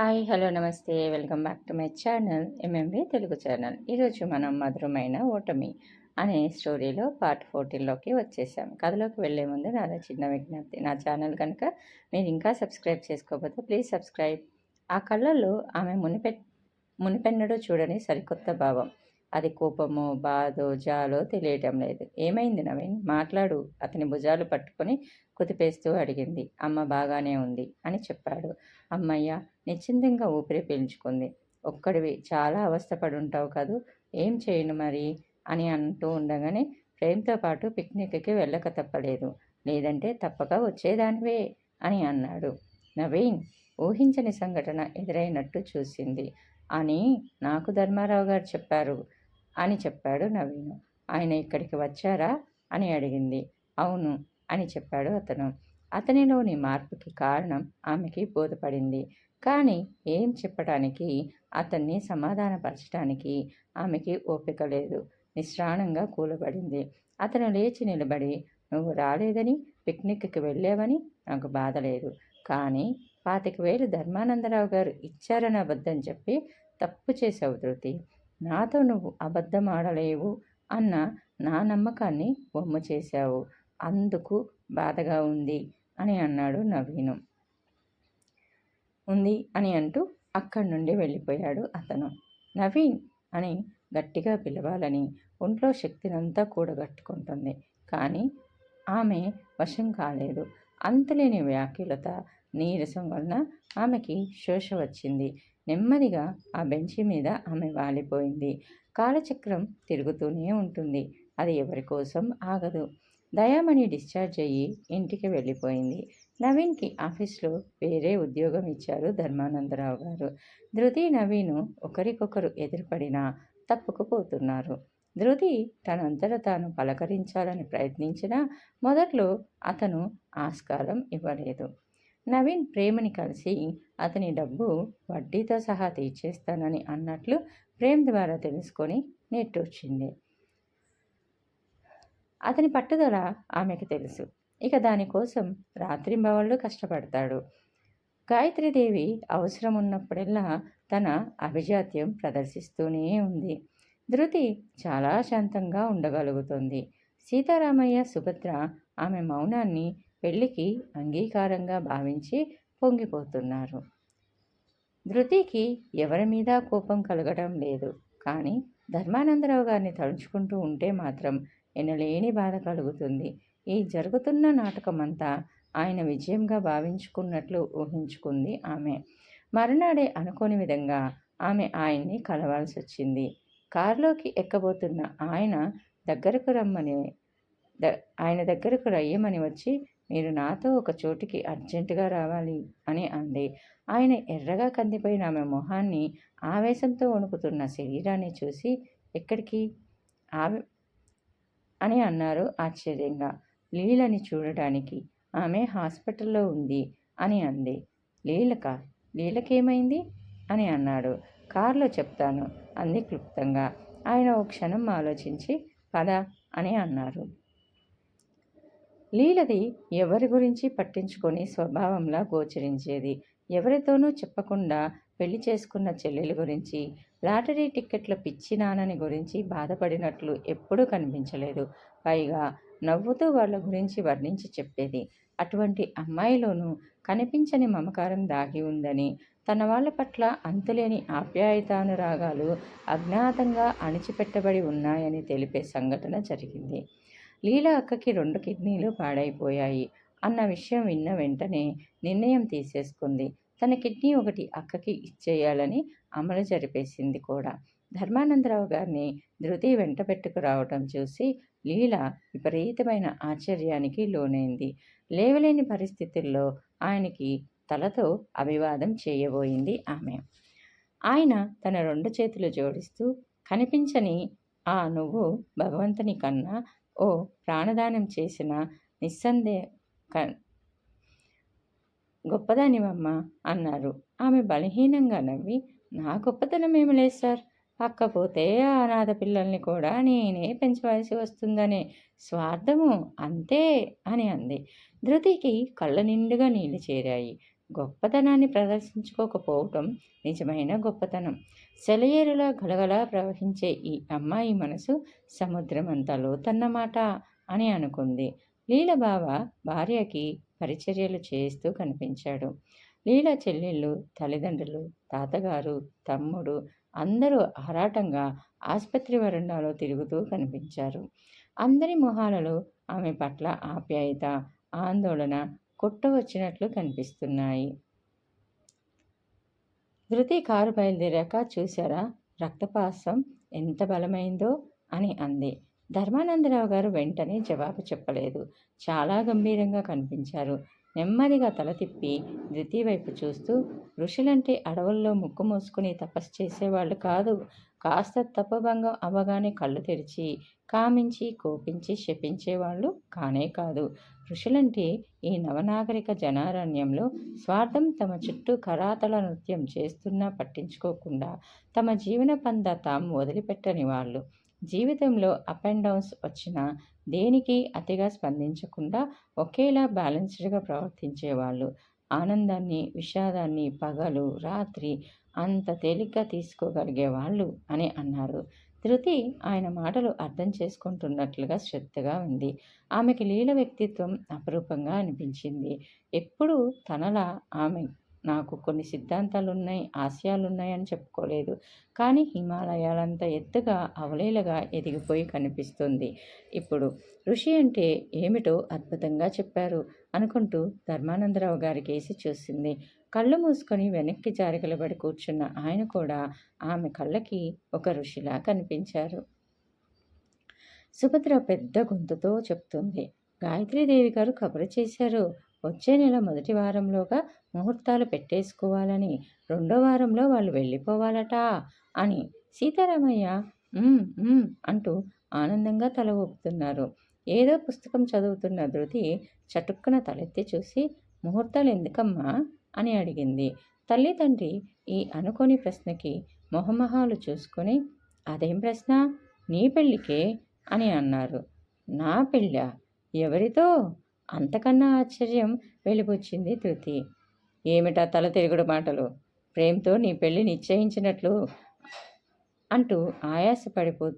Hi hello నమస్తే. Welcome back to my channel MMB Telugu channel. ఈరోజు మనం మధురమైన ఓటమి అనే స్టోరీలో పార్ట్ ఫోర్టీన్లోకి వచ్చేసాం. కథలోకి వెళ్ళే ముందు నాది చిన్న విజ్ఞప్తి. నా ఛానల్ కనుక మీరు ఇంకా సబ్స్క్రైబ్ చేసుకోకపోతే ప్లీజ్ సబ్స్క్రైబ్. ఆ కళ్ళల్లో ఆమె మునిపె మునిపెన్నడో చూడని సరికొత్త భావం. అది కోపమో బాధో జాలో తెలియటం లేదు. ఏమైంది నవీన్? మాట్లాడు. అతని భుజాలు పట్టుకొని కుతిపేస్తూ అడిగింది. అమ్మ బాగానే ఉంది అని చెప్పాడు. అమ్మయ్య నిశ్చింతంగా ఊపిరి పీల్చుకుంది. ఒక్కడివి చాలా అవస్థపడి ఉంటావు కదూ ఏం చేయను మరి? అని అంటూ ఉండగానే ప్రేమ్తో పాటు పిక్నిక్కి వెళ్ళక తప్పలేదు. లేదంటే తప్పక వచ్చేదానివే అని అన్నాడు. నవీన్ ఊహించని సంఘటన ఎదురైనట్టు చూసింది. అని నాకు ధర్మారావు గారు చెప్పారు అని చెప్పాడు నవీన్. ఆయన ఇక్కడికి వచ్చారా? అని అడిగింది. అవును అని చెప్పాడు అతను. అతనిలోని మార్పుకి కారణం ఆమెకి బోధపడింది. కానీ ఏం చెప్పడానికి అతన్ని సమాధానపరచడానికి ఆమెకి ఓపిక లేదు. నిశ్రాణంగా కూలబడింది. అతను లేచి నిలబడి నువ్వు రాలేదని పిక్నిక్కి వెళ్ళావని నాకు బాధ లేదు. కానీ పాతిక వేలు ధర్మానందరావు గారు ఇచ్చారని అబద్ధం చెప్పి తప్పు చేసావు ధృతి. నాతో నువ్వు అబద్ధం ఆడలేవు అన్న నా నమ్మకాన్ని బొమ్మ చేశావు. అందుకు బాధగా ఉంది అని అన్నాడు నవీను. ఉంది అని అంటూ అక్కడి నుండి వెళ్ళిపోయాడు అతను. నవీన్ అని గట్టిగా పిలవాలని ఒంట్లో శక్తినంతా కూడగట్టుకుంటుంది కానీ ఆమె వశం కాలేదు. అంతలేని వ్యాఖ్యలత నీరసం వలన ఆమెకి శోష వచ్చింది. నెమ్మదిగా ఆ బెంచి మీద ఆమె వాలిపోయింది. కాలచక్రం తిరుగుతూనే ఉంటుంది. అది ఎవరి కోసం ఆగదు. దయామణి డిశ్చార్జ్ అయ్యి ఇంటికి వెళ్ళిపోయింది. నవీన్కి ఆఫీస్లో వేరే ఉద్యోగం ఇచ్చారు ధర్మానందరావు గారు. ధృతి నవీను ఒకరికొకరు ఎదురుపడినా తప్పుకుపోతున్నారు. ధృతి తనంతట తాను పలకరించాలని ప్రయత్నించినా మొదట్లో అతను ఆస్కారం ఇవ్వలేదు. నవీన్ ప్రేమని కలిసి అతని డబ్బు వడ్డీతో సహా తీర్చేస్తానని అన్నట్లు ప్రేమ్ ద్వారా తెలుసుకొని నెట్టొచ్చింది. అతని పట్టుదల ఆమెకు తెలుసు. ఇక దానికోసం రాత్రింబవళ్ళు కష్టపడతాడు. గాయత్రీదేవి అవసరం ఉన్నప్పుడల్లా తన అభిజాత్యం ప్రదర్శిస్తూనే ఉంది. ధృతి చాలా శాంతంగా ఉండగలుగుతుంది. సీతారామయ్య సుభద్ర ఆమె మౌనాన్ని పెళ్ళికి అంగీకారంగా భావించి పొంగిపోతున్నారు. ధృతికి ఎవరి మీద కోపం కలగడం లేదు. కానీ ధర్మానందరావు గారిని తలుచుకుంటూ ఉంటే మాత్రం ఎనలేని బాధ కలుగుతుంది. ఈ జరుగుతున్న నాటకమంతా ఆయన విజయంగా భావించుకున్నట్లు ఊహించుకుంది ఆమె. మరునాడే అనుకోని విధంగా ఆమె ఆయన్ని కలవాల్సి వచ్చింది కారులోకి ఎక్కబోతున్న ఆయన దగ్గరకు రమ్మని ద ఆయన దగ్గరకు రయ్యమని వచ్చి మీరు నాతో ఒక చోటికి అర్జెంటుగా రావాలి అని అంది. ఆయన ఎర్రగా కందిపోయిన ఆమె మొహాన్ని ఆవేశంతో వణుకుతున్న శరీరాన్ని చూసి ఎక్కడికి? ఆమె అని అన్నారు ఆశ్చర్యంగా. లీలని చూడడానికి ఆమె హాస్పిటల్లో ఉంది అని అంది. లీలక లీలకేమైంది? అని అన్నాడు. కారులో చెప్తాను అంది క్లుప్తంగా. ఆయన ఓ క్షణం ఆలోచించి పద అని అన్నారు. లీలది ఎవరి గురించి పట్టించుకొని స్వభావంలా గోచరించేది? ఎవరితోనూ చెప్పకుండా పెళ్ళి చేసుకున్న చెల్లెల గురించి లాటరీ టిక్కెట్ల పిచ్చినానని గురించి బాధపడినట్లు ఎప్పుడూ కనిపించలేదు. పైగా నవ్వుతూ వాళ్ళ గురించి వర్ణించి చెప్పేది. అటువంటి అమ్మాయిలోనూ కనిపించని మమకారం దాగి ఉందని తన వాళ్ళ పట్ల అంతులేని ఆప్యాయతానురాగాలు అజ్ఞాతంగా అణిచిపెట్టబడి ఉన్నాయని తెలిపే సంఘటన జరిగింది. లీలా అక్కకి రెండు కిడ్నీలు పాడైపోయాయి అన్న విషయం విన్న వెంటనే నిర్ణయం తీసేసుకుంది. తన కిడ్నీ ఒకటి అక్కకి ఇచ్చేయాలని అమలు జరిపేసింది కూడా. ధర్మానందరావు గారిని ధృతి వెంట పెట్టుకురావటం చూసి లీల విపరీతమైన ఆశ్చర్యానికి లోనైంది. లేవలేని పరిస్థితుల్లో ఆయనకి తలతో అభివాదం చేయబోయింది ఆమె. ఆయన తన రెండు చేతులు జోడిస్తూ కనిపించని ఆ నువ్వు భగవంతుని కన్నా ఓ ప్రాణదానం చేసిన నిస్సందేహ గొప్పదానివమ్మ అన్నారు. ఆమె బలహీనంగా నవ్వి నా గొప్పతనం ఏమి లేదు సార్. పక్కపోతే అనాథ పిల్లల్ని కూడా నేనే పెంచవలసి వస్తుందనే స్వార్థము అంతే అని అంది. ధృతికి కళ్ళ నిండుగా నీళ్ళు చేరాయి. గొప్పతనాన్ని ప్రదర్శించుకోకపోవటం నిజమైన గొప్పతనం. సెలయేరులా గలగలా ప్రవహించే ఈ అమ్మాయి మనసు సముద్రమంత లోతన్నమాట అని అనుకుంది. లీలబావ భార్యకి పరిచర్యలు చేస్తూ కనిపించాడు. లీల చెల్లెళ్ళు తల్లిదండ్రులు తాతగారు తమ్ముడు అందరూ ఆరాటంగా ఆసుపత్రి వరండాలో తిరుగుతూ కనిపించారు. అందరి మొహాలలో ఆమె పట్ల ఆప్యాయత ఆందోళన కొట్టవచ్చినట్లు కనిపిస్తున్నాయి. ధృతి కారు బయలుదేరాక చూశారా రక్తపాసం ఎంత బలమైందో అని అంది. ధర్మానందరావు గారు వెంటనే జవాబు చెప్పలేదు. చాలా గంభీరంగా కనిపించారు. నెమ్మదిగా తల తిప్పి ధృతి వైపు చూస్తూ ఋషులంటే అడవుల్లో ముక్కు మూసుకుని తపస్సు చేసేవాళ్ళు కాదు. కాస్త తపభంగం అవ్వగానే కళ్ళు తెరిచి కామించి కోపించి శపించేవాళ్ళు కానే కాదు. ఋషులంటే ఈ నవనాగరిక జనారణ్యంలో స్వార్థం తమ చుట్టూ కరాతల నృత్యం చేస్తున్నా పట్టించుకోకుండా తమ జీవన పంద తాము వదిలిపెట్టని వాళ్ళు. జీవితంలో అప్ అండ్ డౌన్స్ వచ్చినా దేనికి అతిగా స్పందించకుండా ఒకేలా బ్యాలెన్స్డ్గా ప్రవర్తించేవాళ్ళు. ఆనందాన్ని విషాదాన్ని పగలు రాత్రి అంత తేలిగ్గా తీసుకోగలిగే వాళ్ళు అని అన్నారు. ధృతి ఆయన మాటలు అర్థం చేసుకుంటున్నట్లుగా శ్రద్ధగా ఉంది. ఆమెకి లీల వ్యక్తిత్వం అపరూపంగా అనిపించింది. ఎప్పుడూ తనలా ఆమె నాకు కొన్ని సిద్ధాంతాలు ఉన్నాయి ఆశయాలు ఉన్నాయని చెప్పుకోలేదు. కానీ హిమాలయాలంత ఎత్తుగా అవలీలగా ఎదిగిపోయి కనిపిస్తుంది. ఇప్పుడు ఋషి అంటే ఏమిటో అద్భుతంగా చెప్పారు అనుకుంటూ ధర్మానందరావు గారి కేసి చూసింది. కళ్ళు మూసుకొని వెనక్కి జారిగలబడి కూర్చున్న ఆయన కూడా ఆమె కళ్ళకి ఒక ఋషిలా కనిపించారు. సుభద్ర పెద్ద గొంతుతో చెప్తుంది గాయత్రీదేవి గారు కబురు చేశారు. వచ్చే నెల మొదటి వారంలోగా ముహూర్తాలు పెట్టేసుకోవాలని రెండో వారంలో వాళ్ళు వెళ్ళిపోవాలట అని సీతారామయ్య అంటూ ఆనందంగా తల ఊపుతున్నారు. ఏదో పుస్తకం చదువుతున్న ధృతి చటుక్కున తలెత్తి చూసి ముహూర్తాలు ఎందుకమ్మా? అని అడిగింది. తల్లి తండ్రి ఈ అనుకోని ప్రశ్నకి మొహమహాలు చూసుకొని అదేం ప్రశ్న? నీ పెళ్ళికే? అని అన్నారు. నా పెళ్ళ? ఎవరితో? అంతకన్నా ఆశ్చర్యం వెలిపుచ్చింది ధృతి. ఏమిటా తల తిరుగుడు మాటలు? ప్రేమతో నీ పెళ్ళి నిశ్చయించినట్లు అంటూ ఆయాసపడిపో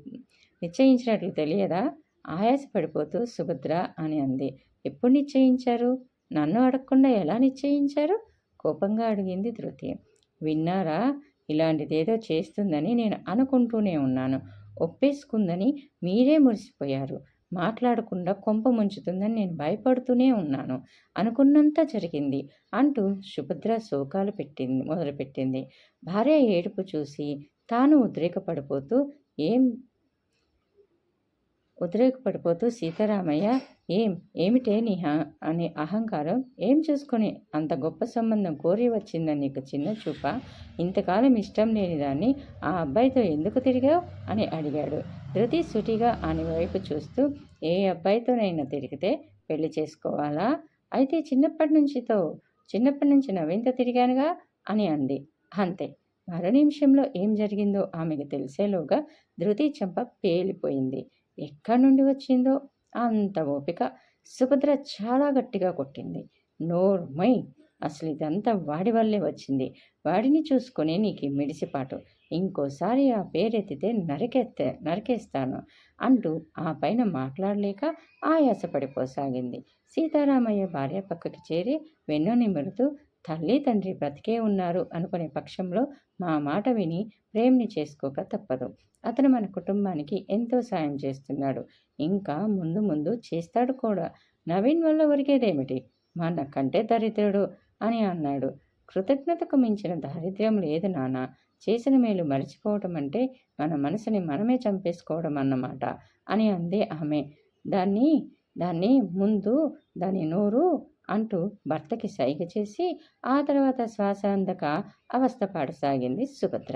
నిశ్చయించినట్లు తెలియదా? ఆయాసపడిపోతూ సుభద్ర అని అంది. ఎప్పుడు నిశ్చయించారు? నన్ను అడగకుండా ఎలా నిశ్చయించారు? కోపంగా అడిగింది ధృతి. విన్నారా? ఇలాంటిదేదో చేస్తుందని నేను అనుకుంటూనే ఉన్నాను. ఒప్పేసుకుందని మీరే మురిసిపోయారు. మాట్లాడకుండా కొంప ముంచుతుందని నేను భయపడుతూనే ఉన్నాను. అనుకున్నంత జరిగింది అంటూ సుభద్ర శోకాలు పెట్టింది మొదలుపెట్టింది. భార్య ఏడుపు చూసి తాను ఉద్రేకపడిపోతూ ఏం? ఉద్రేకపడిపోతూ సీతారామయ్య ఏం? ఏమిటే నీ అనే అహంకారం. ఏం చూసుకొని అంత గొప్ప సంబంధం కోరి వచ్చిందని నీకు చిన్న చూప? ఇంతకాలం ఇష్టం లేని దాన్ని ఆ అబ్బాయితో ఎందుకు తిరిగావు అని అడిగాడు. ధృతి సుటిగా ఆయన వైపు చూస్తూ ఏ అబ్బాయితోనైనా తిరిగితే పెళ్ళి చేసుకోవాలా? అయితే చిన్నప్పటి నుంచితో చిన్నప్పటి నుంచి నవ్వింత తిరిగానుగా? అని అంది. అంతే. మరో నిమిషంలో ఏం జరిగిందో ఆమెకు తెలిసేలోగా ధృతి చెంప పేలిపోయింది. ఎక్కడి నుండి వచ్చిందో అంత ఓపిక సుభద్ర చాలా గట్టిగా కొట్టింది. నోర్మై! అసలు ఇదంతా వాడి వల్లే వచ్చింది. వాడిని చూసుకొని నీకు మిడిసిపాటు. ఇంకోసారి ఆ పేరెత్తితే నరికెత్తే నరికేస్తాను అంటూ ఆ పైన మాట్లాడలేక ఆయాసపడిపోసాగింది. సీతారామయ్య భార్య పక్కకి చేరి వెన్ను నిమురుతూ తల్లి తండ్రి బ్రతికే ఉన్నారు అనుకునే పక్షంలో మా మాట విని ప్రేమ్ని చేసుకోక తప్పదు. అతను మన కుటుంబానికి ఎంతో సాయం చేస్తున్నాడు. ఇంకా ముందు ముందు చేస్తాడు కూడా. నవీన్ వల్ల ఒరిగేదేమిటి? మన కంటే దరిద్రుడు. అని అన్నాడు. కృతజ్ఞతకు మించిన దారిద్ర్యం లేదు నాన్న. చేసిన మేలు మరిచిపోవటం అంటే మన మనసుని మనమే చంపేసుకోవడం అన్నమాట అని అంది ఆమె. దాన్ని దాన్ని ముందు దాని నోరు అంటూ భర్తకి సైగ చేసి ఆ తర్వాత శ్వాస అందక అవస్థ పాడసాగింది సుభద్ర.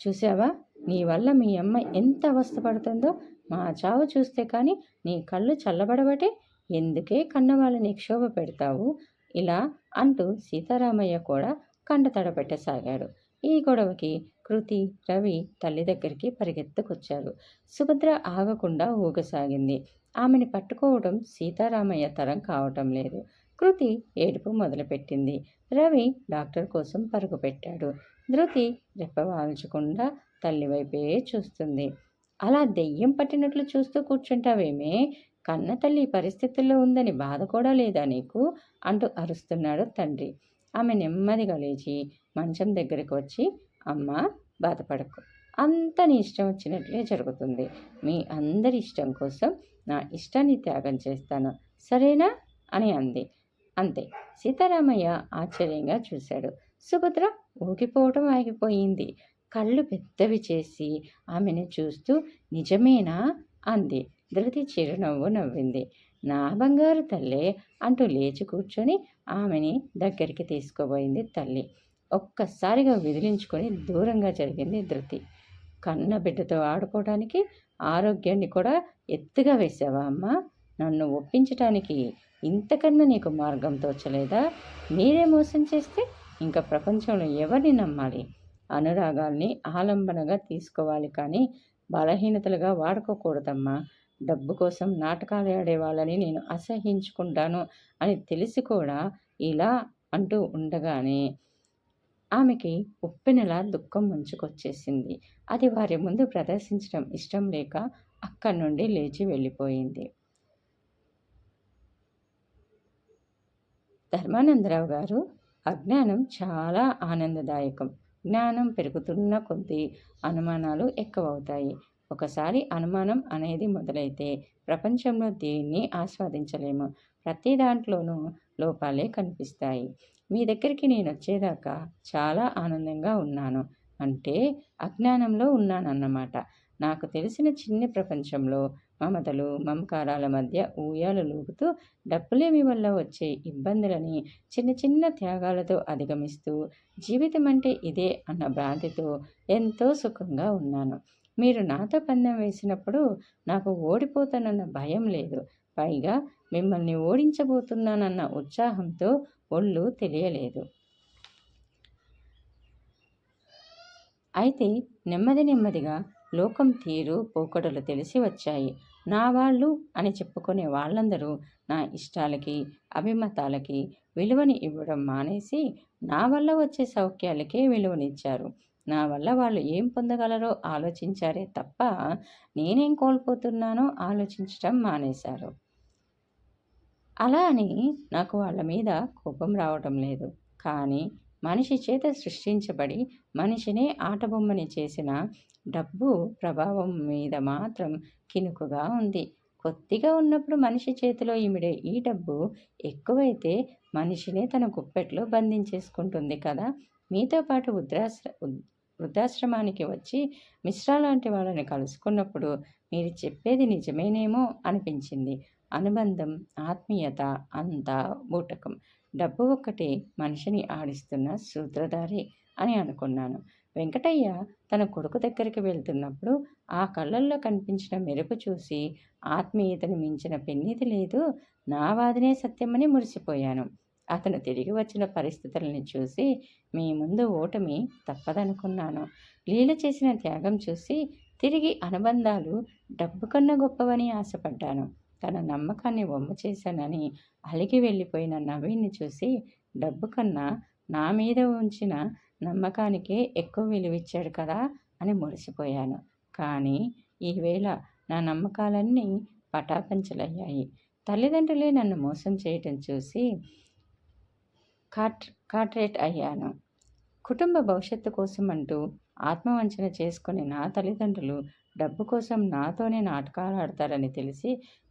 చూసావా నీ వల్ల మీ అమ్మ ఎంత అవస్థ పడుతుందో మా చావు చూస్తే కానీ నీ కళ్ళు చల్లబడబటే ఎందుకే కన్నవాళ్ళని క్షోభ పెడతావు? ఇలా అంటూ సీతారామయ్య కూడా కండ తడబెట్టసాగాడు ఈ గొడవకి కృతి రవి తల్లి దగ్గరికి పరిగెత్తుకొచ్చారు. సుభద్ర ఆగకుండా ఊగసాగింది. ఆమెని పట్టుకోవడం సీతారామయ్య తరం కావటం లేదు. కృతి ఏడుపు మొదలుపెట్టింది. రవి డాక్టర్ కోసం పరుగు పెట్టాడు. ధృతి రెప్పవాల్చకుండా తల్లి వైపే చూస్తుంది. అలా దెయ్యం పట్టినట్లు చూస్తూ కూర్చుంటావేమే? కన్న తల్లి పరిస్థితుల్లో ఉందని బాధ కూడా లేదా నీకు? అంటూ అరుస్తున్నాడు తండ్రి. ఆమె నెమ్మదిగా లేచి మంచం దగ్గరికి వచ్చి అమ్మ బాధపడకు. అంత నీ ఇష్టం వచ్చినట్లే జరుగుతుంది. మీ అందరి ఇష్టం కోసం నా ఇష్టాన్ని త్యాగం చేస్తాను. సరేనా? అని అంది. అంతే. సీతారామయ్య ఆశ్చర్యంగా చూశాడు. సుభద్ర ఊగిపోవటం ఆగిపోయింది. కళ్ళు పెద్దవి చేసి ఆమెను చూస్తూ నిజమేనా? అంది. ధృతి చిరునవ్వు నవ్వింది. నా బంగారు తల్లే అంటూ లేచి కూర్చొని ఆమెని దగ్గరికి తీసుకుపోయింది తల్లి. ఒక్కసారిగా విదిలించుకొని దూరంగా జరిగింది ధృతి. కన్న బిడ్డతో ఆడుకోవడానికి ఆరోగ్యాన్ని కూడా ఎత్తుగా వేసావా అమ్మ? నన్ను ఒప్పించటానికి ఇంతకన్నా నీకు మార్గం తోచలేదా? మీరే మోసం చేస్తే ఇంకా ప్రపంచంలో ఎవరిని నమ్మాలి? అనురాగాల్ని ఆలంబనగా తీసుకోవాలి కానీ బలహీనతలుగా వాడుకోకూడదమ్మా. డబ్బు కోసం నాటకాలు ఆడే వాళ్ళని నేను అసహించుకుంటాను అని తెలిసి కూడా ఇలా అంటూ ఉండగానే ఆమెకి ఉప్పెనలా దుఃఖం ముంచుకొచ్చేసింది. అది వారి ముందు ప్రదర్శించడం ఇష్టం లేక అక్కడి నుండి లేచి వెళ్ళిపోయింది. ధర్మానందరావు గారు అజ్ఞానం చాలా ఆనందదాయకం. జ్ఞానం పెరుగుతున్న కొద్దీ అనుమానాలు ఎక్కువవుతాయి. ఒకసారి అనుమానం అనేది మొదలైతే ప్రపంచంలో దేన్ని ఆస్వాదించలేము? ప్రతి దాంట్లోనూ లోపాలే కనిపిస్తాయి. మీ దగ్గరికి నేను వచ్చేదాకా చాలా ఆనందంగా ఉన్నాను. అంటే అజ్ఞానంలో ఉన్నానన్నమాట. నాకు తెలిసిన చిన్న ప్రపంచంలో మమతలు మమకారాల మధ్య ఊయాలు లూగుతూ డబ్బులేమి వల్ల వచ్చే ఇబ్బందులని చిన్న చిన్న త్యాగాలతో అధిగమిస్తూ జీవితం అంటే ఇదే అన్న భ్రాంతితో ఎంతో సుఖంగా ఉన్నాను. మీరు నాతో పందెం వేసినప్పుడు నాకు ఓడిపోతానన్న భయం లేదు. పైగా మిమ్మల్ని ఓడించబోతున్నానన్న ఉత్సాహంతో ఒళ్ళు తెలియలేదు. అయితే నెమ్మది నెమ్మదిగా లోకం తీరు పోకడలు తెలిసి వచ్చాయి. నా వాళ్ళు అని చెప్పుకునే వాళ్ళందరూ నా ఇష్టాలకి అభిమతాలకి విలువని ఇవ్వడం మానేసి నా వల్ల వచ్చే సౌఖ్యాలకే విలువనిచ్చారు. నా వల్ల వాళ్ళు ఏం పొందగలరో ఆలోచించారే తప్ప నేనేం కోల్పోతున్నానో ఆలోచించటం మానేశారు. అలా అని నాకు వాళ్ళ మీద కోపం రావటం లేదు. కానీ మనిషి చేత సృష్టించబడి మనిషినే ఆటబొమ్మని చేసిన డబ్బు ప్రభావం మీద మాత్రం కినుకుగా ఉంది. కొద్దిగా ఉన్నప్పుడు మనిషి చేతిలో ఇమిడే ఈ డబ్బు ఎక్కువైతే మనిషినే తన గుప్పెట్లో బంధించేసుకుంటుంది కదా. మీతో పాటు వృద్ధాశ్ర వృద్ధాశ్రమానికి వచ్చి మిశ్రా లాంటి వాళ్ళని కలుసుకున్నప్పుడు మీరు చెప్పేది నిజమేనేమో అనిపించింది. అనుబంధం ఆత్మీయత అంతా బూటకం. డబ్బు ఒక్కటే మనిషిని ఆడిస్తున్న సూత్రధారి అని అనుకున్నాను. వెంకటయ్య తన కొడుకు దగ్గరికి వెళ్తున్నప్పుడు ఆ కళ్ళల్లో కనిపించిన మెరుపు చూసి ఆత్మీయతను మించిన పెన్నిది లేదు నా వాదినే సత్యమని మురిసిపోయాను. అతను తిరిగి వచ్చిన పరిస్థితులను చూసి మీ ముందు ఓటమి తప్పదనుకున్నాను. లీల చేసిన త్యాగం చూసి తిరిగి అనుబంధాలు డబ్బు కన్నా గొప్పవని ఆశపడ్డాను. తన నమ్మకాన్ని బొమ్మ చేశానని అలిగి వెళ్ళిపోయిన నవీన్ని చూసి డబ్బు కన్నా నా మీద ఉంచిన నమ్మకానికే ఎక్కువ విలువిచ్చాడు కదా అని మురిసిపోయాను. కానీ ఈవేళ నా నమ్మకాలన్నీ పటాపంచలయ్యాయి. తల్లిదండ్రులే నన్ను మోసం చేయటం చూసి కాట్ కాట్రేట్ అయ్యాను. కుటుంబ భవిష్యత్తు కోసం అంటూ ఆత్మవంచన చేసుకుని నా తల్లిదండ్రులు డబ్బు కోసం నాతోనే నాటకాలు ఆడతారని తెలిసి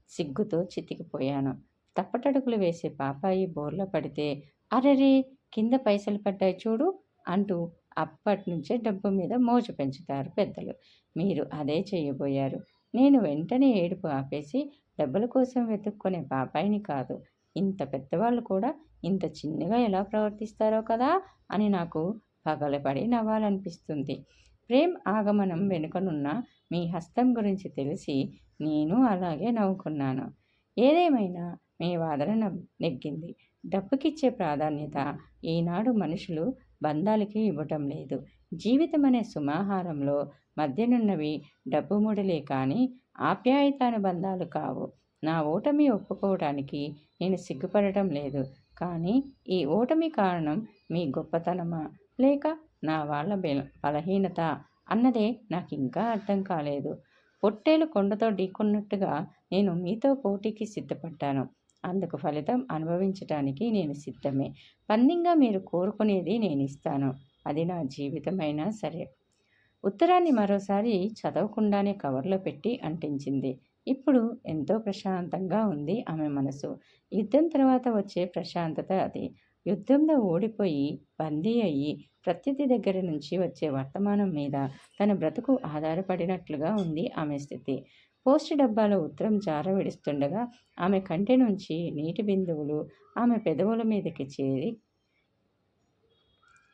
సిగ్గుతో చితికిపోయాను. తప్పటడుగులు వేసే పాపాయి బోర్లో పడితే అరరే కింద పైసలు పడ్డాయి చూడు అంటూ అప్పటి నుంచే డబ్బు మీద మోజు పెంచుతారు పెద్దలు. మీరు అదే చేయబోయారు. నేను వెంటనే ఏడుపు ఆపేసి డబ్బుల కోసం వెతుక్కునే పాపాయిని కాదు. ఇంత పెద్దవాళ్ళు కూడా ఇంత చిన్నగా ఎలా ప్రవర్తిస్తారో కదా అని నాకు పగలపడి నవ్వాలనిపిస్తుంది. ప్రేమ్ ఆగమనం వెనుకనున్న మీ హస్తం గురించి తెలిసి నేను అలాగే నవ్వుకున్నాను. ఏదేమైనా మీ వాదన నెగ్గింది. డబ్బుకిచ్చే ప్రాధాన్యత ఈనాడు మనుషులు బంధాలకి ఇవ్వటం లేదు. జీవితం అనే సుమాహారంలో మధ్యనున్నవి డబ్బు ముడలే కానీ ఆప్యాయతానుబంధాలు కావు. నా ఓటమి ఒప్పుకోవడానికి నేను సిగ్గుపడటం లేదు. కానీ ఈ ఓటమి కారణం మీ గొప్పతనమా? లేక నా వాళ్ళ బలహీనత అన్నదే నాకు ఇంకా అర్థం కాలేదు. పొట్టేలు కొండతో ఢీకొన్నట్టుగా నేను మీతో పోటీకి సిద్ధపడ్డాను. అందుకు ఫలితం అనుభవించటానికి నేను సిద్ధమే. పందింగా మీరు కోరుకునేది నేను ఇస్తాను అది నా జీవితమైనా సరే. ఉత్తరాన్ని మరోసారి చదవకుండానే కవర్లో పెట్టి అంటించింది. ఇప్పుడు ఎంతో ప్రశాంతంగా ఉంది ఆమె మనసు. యుద్ధం తర్వాత వచ్చే ప్రశాంతత అది. యుద్ధంలో ఓడిపోయి బందీ అయ్యి ప్రత్యర్థి దగ్గర నుంచి వచ్చే వర్తమానం మీద తన బ్రతుకు ఆధారపడినట్లుగా ఉంది ఆమె స్థితి. పోస్ట్ డబ్బాలో ఉత్తరం జార విడుస్తుండగా ఆమె కంటి నుంచి నీటి బిందువులు ఆమె పెదవుల మీదకి చేరి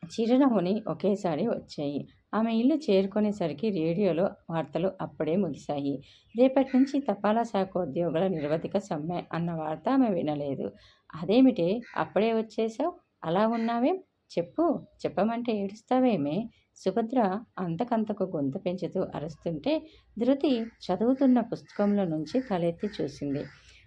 చిరునవ్వుని ఒకేసారి వచ్చాయి. ఆమె ఇల్లు చేరుకునేసరికి రేడియోలో వార్తలు అప్పుడే ముగిశాయి. రేపటి నుంచి తపాలా శాఖ ఉద్యోగుల నిరవధిక సమ్మె అన్న వార్త ఆమె వినలేదు. అదేమిటే? అప్పుడే వచ్చేసావు అలా ఉన్నావేం? చెప్పు చెప్పమంటే ఏడుస్తావేమే? సుభద్ర అంతకంతకు గొంతు పెంచుతూ అరుస్తుంటే ధృతి చదువుతున్న పుస్తకంలో నుంచి తలెత్తి చూసింది.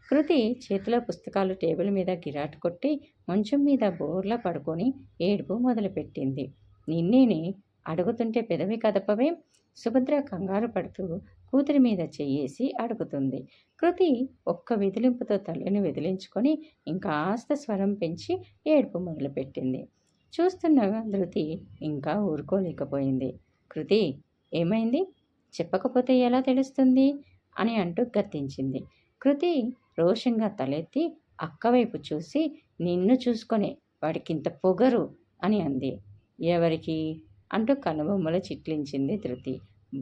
కృతి చేతిలో పుస్తకాలు టేబుల్ మీద గిరాటు కొట్టి మంచం మీద బోర్లా పడుకొని ఏడుపు మొదలుపెట్టింది. నిన్నేనే అడుగుతుంటే పెదవి కదపవే సుభద్ర కంగారు పడుతూ కూతురి మీద చెయ్యేసి అడుగుతుంది. కృతి ఒక్క విదిలింపుతో తల్లిని విదిలించుకొని ఇంకాస్త స్వరం పెంచి ఏడుపు మొదలుపెట్టింది. చూస్తున్న ధృతి ఇంకా ఊరుకోలేకపోయింది. కృతి ఏమైంది? చెప్పకపోతే ఎలా తెలుస్తుంది? అని అంటూ గద్దించింది. కృతి రోషంగా తలెత్తి అక్కవైపు చూసి నిన్ను చూసుకొని వాడికింత పొగరు అని అంది. ఎవరికి? అంటూ కనుబొమ్మలు చిట్లించింది ధృతి.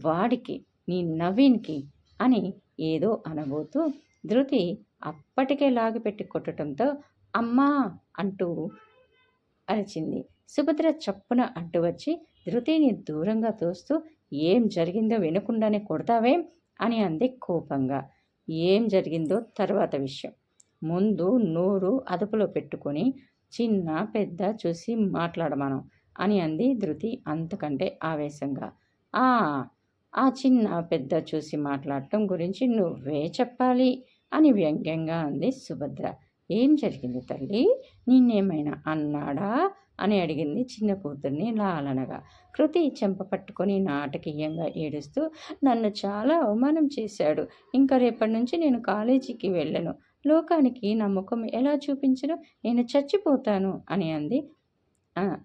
వాడికి నీ నవీన్కి అని ఏదో అనబోతూ ధృతి అప్పటికే లాగిపెట్టి కొట్టడంతో అమ్మా అంటూ అరిచింది. సుభద్ర చప్పున అడ్డు వచ్చి ధృతిని దూరంగా తోస్తూ ఏం జరిగిందో వినకుండానే కొడతావేం అని అంది కోపంగా. ఏం జరిగిందో తర్వాత విషయం. ముందు నోరు అదుపులో పెట్టుకొని చిన్న పెద్ద చూసి మాట్లాడమను. అని అంది ధృతి అంతకంటే ఆవేశంగా. ఆ ఆ చిన్న పెద్ద చూసి మాట్లాడటం గురించి నువ్వే చెప్పాలి అని వ్యంగ్యంగా అంది సుభద్ర. ఏం జరిగింది తల్లి? నిన్నేమైనా అన్నాడా? అని అడిగింది చిన్న కూతుర్ని లాలనగా. కృతి చెంప పట్టుకొని నాటకీయంగా ఏడుస్తూ నన్ను చాలా అవమానం చేశాడు. ఇంకా రేపటి నుంచి నేను కాలేజీకి వెళ్ళను. లోకానికి నా ముఖం ఎలా చూపించను నేను చచ్చిపోతాను అని అంది.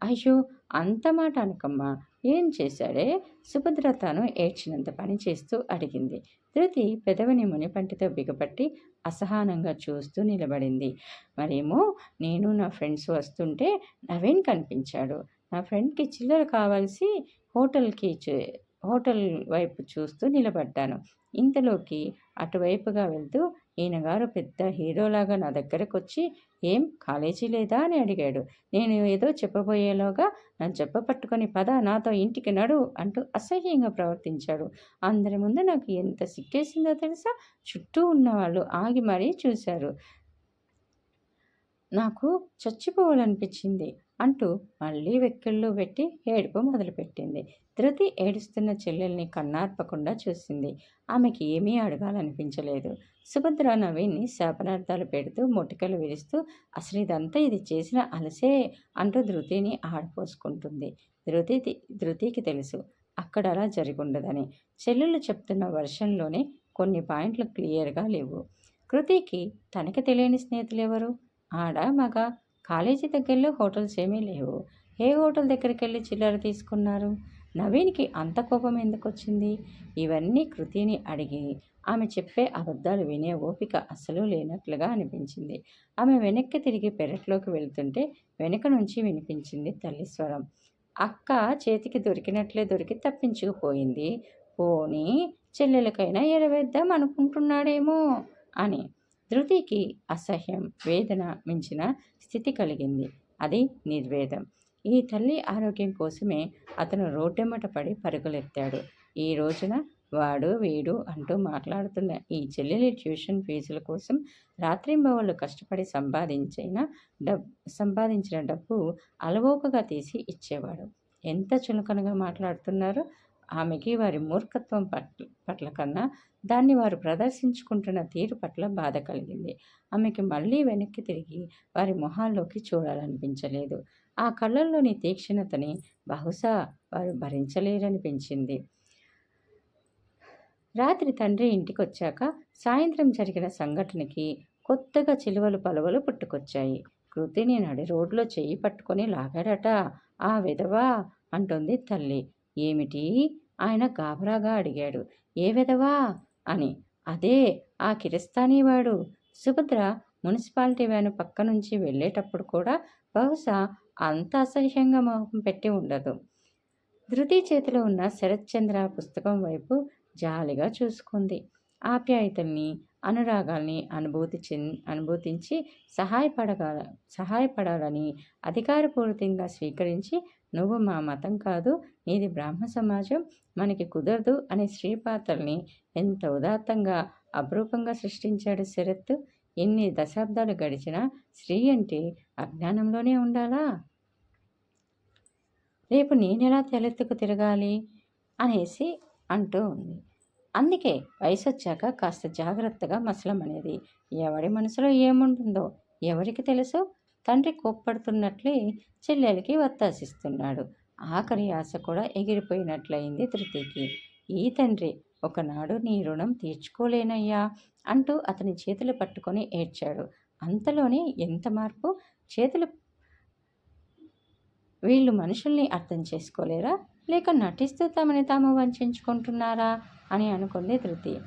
అయ్యో అంత మాట అనకమ్మా ఏం చేశాడే? సుభద్ర తాను ఏడ్చినంత పని చేస్తూ అడిగింది. ధృతి పెదవిని మునిపంటితో బిగపట్టి అసహనంగా చూస్తూ నిలబడింది. మరేమో నేను నా ఫ్రెండ్స్ వస్తుంటే నవీన్ కనిపించాడు. నా ఫ్రెండ్కి చిల్లర కావాల్సి హోటల్కి హోటల్ వైపు చూస్తూ నిలబడ్డాను. ఇంతలోకి అటువైపుగా వెళ్తూ ఈయనగారు పెద్ద హీరోలాగా నా దగ్గరకు వచ్చి ఏం కాలేజీ లేదా? అని అడిగాడు. నేను ఏదో చెప్పబోయేలోగా నా చెప్ప పట్టుకొని పద నాతో ఇంటికి నడు అంటూ అసహ్యంగా ప్రవర్తించాడు. అందరి ముందు నాకు ఎంత సిక్కేసిందో తెలుసా? చుట్టూ ఉన్నవాళ్ళు ఆగి మరీ చూశారు. నాకు చచ్చిపోవాలనిపించింది అంటూ మళ్ళీ వెక్కిళ్ళు పెట్టి ఏడుపు మొదలుపెట్టింది. ధృతి ఏడుస్తున్న చెల్లెల్ని కన్నార్పకుండా చూసింది. ఆమెకి ఏమీ అడగాలనిపించలేదు. సుభద్ర నవీన్ని శాపనార్థాలు పెడుతూ మొటికలు విరుస్తూ అసలు ఇదంతా ఇది చేసిన అలసే అంటూ ధృతిని ఆడిపోసుకుంటుంది. ధృతి ధృతికి తెలుసు అక్కడ అలా జరిగుండదని. చెల్లెలు చెప్తున్న వర్షంలోనే కొన్ని పాయింట్లు క్లియర్గా లేవు. కృతికి తనకి తెలియని స్నేహితులు ఎవరు ఆడ మగ కాలేజీ దగ్గరలో హోటల్స్ ఏమీ లేవు. ఏ హోటల్ దగ్గరికి వెళ్ళి చిల్లర తీసుకున్నారు? నవీన్కి అంత కోపం ఎందుకు వచ్చింది ఇవన్నీ కృతిని అడిగి ఆమె చెప్పే అబద్ధాలు వినే ఓపిక అస్సలు లేనట్లుగా అనిపించింది. ఆమె వెనక్కి తిరిగి పెరట్లోకి వెళ్తుంటే వెనుక నుంచి వినిపించింది తల్లి స్వరం. అక్క చేతికి దొరికినట్లే దొరికి తప్పించుకుపోయింది. పోనీ చెల్లెలకైనా ఎరవేద్దాం అనుకుంటున్నాడేమో అని. ధృతికి అసహ్యం వేదన మించిన స్థితి కలిగింది. అది నిర్వేదం. ఈ తల్లి ఆరోగ్యం కోసమే అతను రోడ్డెమ్మట పడి పరుగులెత్తాడు. ఈ రోజున వాడు వీడు అంటూ మాట్లాడుతున్న ఈ చెల్లెలి ట్యూషన్ ఫీజుల కోసం రాత్రింబవళ్ళు కష్టపడి సంపాదించిన డబ్ సంపాదించిన డబ్బు అలవోకగా తీసి ఇచ్చేవాడు. ఎంత చులకనగా మాట్లాడుతున్నారో! ఆమెకి వారి మూర్ఖత్వం పట్ల పట్ల కన్నా దాన్ని వారు ప్రదర్శించుకుంటున్న తీరు పట్ల బాధ కలిగింది. ఆమెకి మళ్ళీ వెనక్కి తిరిగి వారి మొహాల్లోకి చూడాలనిపించలేదు. ఆ కళ్ళల్లోని తీక్షణతని బహుశా వారు భరించలేరనిపించింది. రాత్రి తండ్రి ఇంటికి వచ్చాక సాయంత్రం జరిగిన సంఘటనకి కొత్తగా చిలువలు పలువలు పుట్టుకొచ్చాయి. కృతిని నడి రోడ్లో చేయి పట్టుకొని లాగాడట. ఆ విధవా అంటుంది తల్లి. ఏమిటి? ఆయన గాబరాగా అడిగాడు. ఏ విధవా? అని. అదే ఆ కిరస్తానీవాడు. సుభద్ర మున్సిపాలిటీ వ్యాను పక్క నుంచి వెళ్ళేటప్పుడు కూడా బహుశా అంత అసహ్యంగా మొహం పెట్టి ఉండదు. ధృతి చేతిలో ఉన్న శరత్చంద్ర పుస్తకం వైపు జాలిగా చూసుకుంది. ఆప్యాయతల్ని అనురాగాల్ని అనుభూతి చెన్ అనుభూతించి సహాయపడగల సహాయపడాలని అధికారపూరితంగా స్వీకరించి నువ్వు మా మతం కాదు నీది బ్రాహ్మ సమాజం మనకి కుదరదు అనే స్త్రీ పాత్రల్ని ఎంత ఉదాత్తంగా అపురూపంగా సృష్టించాడు శరత్. ఎన్ని దశాబ్దాలు గడిచినా స్త్రీ అంటే అజ్ఞానంలోనే ఉండాలా? రేపు నేనెలా తెలెత్తుకు తిరగాలి? అనేసి అంటూ ఉంది. అందుకే వయసు వచ్చాక కాస్త జాగ్రత్తగా మసలమనేది ఎవడి మనసులో ఏముంటుందో ఎవరికి తెలుసు? తండ్రి కోప్పడుతున్నట్లే చెల్లెలకి వత్తాసిస్తున్నాడు. ఆఖరి ఆశ కూడా ఎగిరిపోయినట్లయింది తృతికి ఈ తండ్రి ఒకనాడు నీ రుణం తీర్చుకోలేనయ్యా అంటూ అతని చేతులు పట్టుకొని ఏడ్చాడు. అంతలోనే ఎంత మార్పు? చేతులు వీళ్ళు మనుషుల్ని అర్థం చేసుకోలేరా? లేక నటిస్తూ తమని తాము వంచుకుంటున్నారా? అని అనుకుంది ధృతి.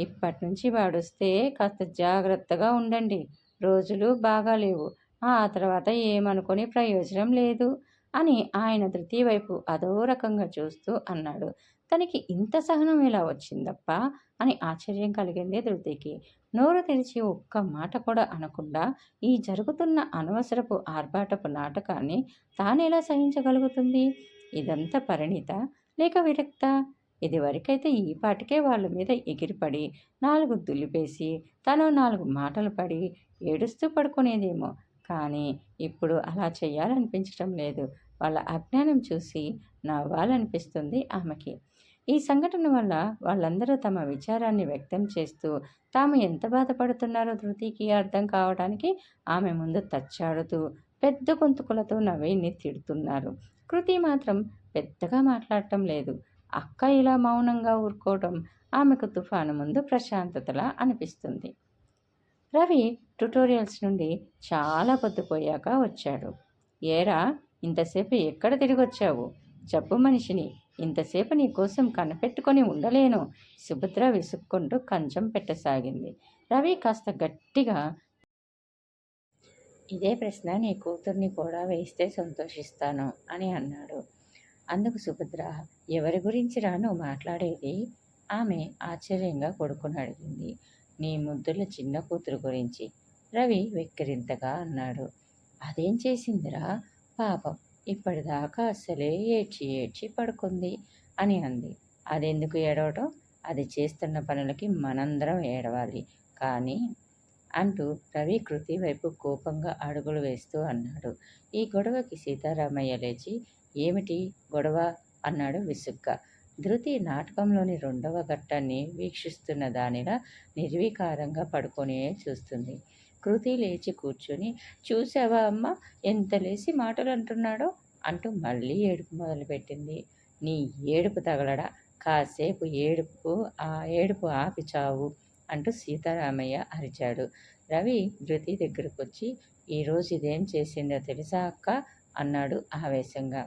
ఇప్పటి నుంచి వాడొస్తే కాస్త జాగ్రత్తగా ఉండండి. రోజులు బాగాలేవు ఆ తర్వాత ఏమనుకొని ప్రయోజనం లేదు? అని ఆయన ధృతి వైపు అదో రకంగా చూస్తూ అన్నాడు. తనకి ఇంత సహనం ఎలా వచ్చిందప్ప? అని ఆశ్చర్యం కలిగింది ధృతికి. నోరు తెరిచి ఒక్క మాట కూడా అనకుండా ఈ జరుగుతున్న అనవసరపు ఆర్భాటపు నాటకాన్ని తానెలా సహించగలుగుతుంది? ఇదంతా పరిణిత? లేక విరక్త? ఇదివరకైతే ఈ పాటికే వాళ్ళ మీద ఎగిరిపడి నాలుగు దులిపేసి తను నాలుగు మాటలు పడి ఏడుస్తూ పడుకునేదేమో. కానీ ఇప్పుడు అలా చేయాలనిపించటం లేదు. వాళ్ళ అజ్ఞానం చూసి నవ్వాలనిపిస్తుంది ఆమెకి. ఈ సంఘటన వల్ల వాళ్ళందరూ తమ విచారాన్ని వ్యక్తం చేస్తూ తాము ఎంత బాధపడుతున్నారో ధృతికి అర్థం కావడానికి ఆమె ముందు తచ్చాడుతూ పెద్ద గొంతుకులతో నవీన్ని తిడుతున్నారు. కృతి మాత్రం పెద్దగా మాట్లాడటం లేదు. అక్క ఇలా మౌనంగా ఊరుకోవడం ఆమెకు తుఫాను ముందు ప్రశాంతతలా అనిపిస్తుంది. రవి ట్యుటోరియల్స్ నుండి చాలా పొద్దుపోయాక వచ్చాడు. ఏరా ఇంతసేపు ఎక్కడ తిరిగొచ్చావు? చెప్పు మనిషిని. ఇంతసేపు నీ కోసం కనిపెట్టుకొని ఉండలేను. సుభద్ర విసుక్కుంటూ కంచం పెట్టసాగింది. రవి కాస్త గట్టిగా ఇదే ప్రశ్న నీ కూతుర్ని కూడా వేస్తే సంతోషిస్తాను అని అన్నాడు. అందుకు సుభద్ర ఎవరి గురించి రాను మాట్లాడేది? ఆమె ఆశ్చర్యంగా కొడుకుని అడిగింది. నీ ముద్దుల చిన్న కూతురు గురించి రవి వెక్కిరింతగా అన్నాడు. అదేం చేసిందిరా? పాపం ఇప్పటిదాకా అసలే ఏడ్చి ఏడ్చి పడుకుంది అని అంది. అదెందుకు ఏడవటం? అది చేస్తున్న పనులకి మనందరం ఏడవాలి. కానీ అంటూ రవి కృతి వైపు కోపంగా అడుగులు వేస్తూ అన్నాడు. ఈ గొడవకి సీతారామయ్య లేచి ఏమిటి గొడవ? అన్నాడు విసుగ్గా. ధృతి నాటకంలోని రెండవ ఘట్టాన్ని వీక్షిస్తున్న దానిలా నిర్వీకారంగా పడుకొని చూస్తుంది. కృతి లేచి కూర్చొని చూసావా అమ్మ ఎంత లేచి మాటలు అంటున్నాడో? అంటూ మళ్ళీ ఏడుపు మొదలుపెట్టింది. నీ ఏడుపు తగలడా? కాసేపు ఏడుపు ఆ ఏడుపు ఆపి చావు అంటూ సీతారామయ్య అరిచాడు. రవి ధృతి దగ్గరకు వచ్చి ఈరోజు ఇదేం చేసిందో తెలుసా అక్క? అన్నాడు ఆవేశంగా.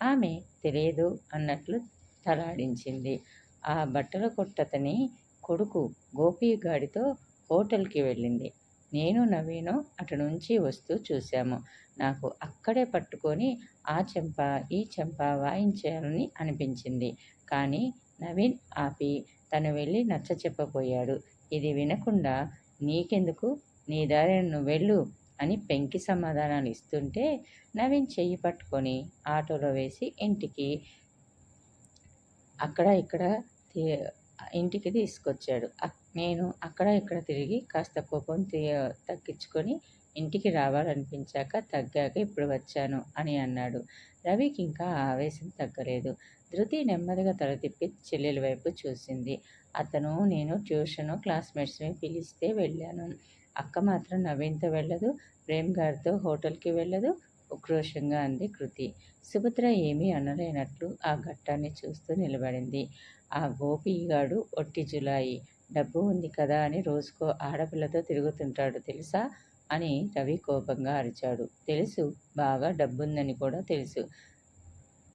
ఆమె తెలియదు అన్నట్లు తలాడించింది. ఆ బట్టల కొట్టతని కొడుకు గోపిగాడితో హోటల్కి వెళ్ళింది. నేను నవీను అటు నుంచి వస్తూ చూశాము. నాకు అక్కడే పట్టుకొని ఆ చెంప ఈ చెంప వాయించాలని అనిపించింది. కానీ నవీన్ ఆపి తను వెళ్ళి నచ్చ చెప్పబోయాడు. ఇది వినకుండా నీకెందుకు? నీ దారి నువ్వు వెళ్ళు అని పెంకి సమాధానాలు ఇస్తుంటే నవీన్ చెయ్యి పట్టుకొని ఆటోలో వేసి ఇంటికి అక్కడ ఇక్కడ ఇంటికి తీసుకొచ్చాడు. నేను అక్కడ ఇక్కడ తిరిగి కాస్త కోపం తగ్గించుకొని ఇంటికి రావాలనిపించాక తగ్గాక ఇప్పుడు వచ్చాను అని అన్నాడు. రవికి ఇంకా ఆవేశం తగ్గలేదు. ధృతి నెమ్మదిగా తల తిప్పి చెల్లెల వైపు చూసింది. అతను నేను ట్యూషను క్లాస్మేట్స్ని పిలిస్తే వెళ్ళాను. అక్క మాత్రం నవీన్తో వెళ్ళదు. ప్రేమ్ గారితో హోటల్కి వెళ్ళదు. ఉక్రోషంగా అంది కృతి. సుభద్ర ఏమీ అనలేనట్లు ఆ ఘట్టాన్ని చూస్తూ నిలబడింది. ఆ గోపిగాడు ఒట్టి జులాయి. డబ్బు ఉంది కదా అని రోజుకో ఆడపిల్లతో తిరుగుతుంటాడు తెలుసా? అని రవి కోపంగా అరిచాడు. తెలుసు బాగా డబ్బుందని కూడా తెలుసు.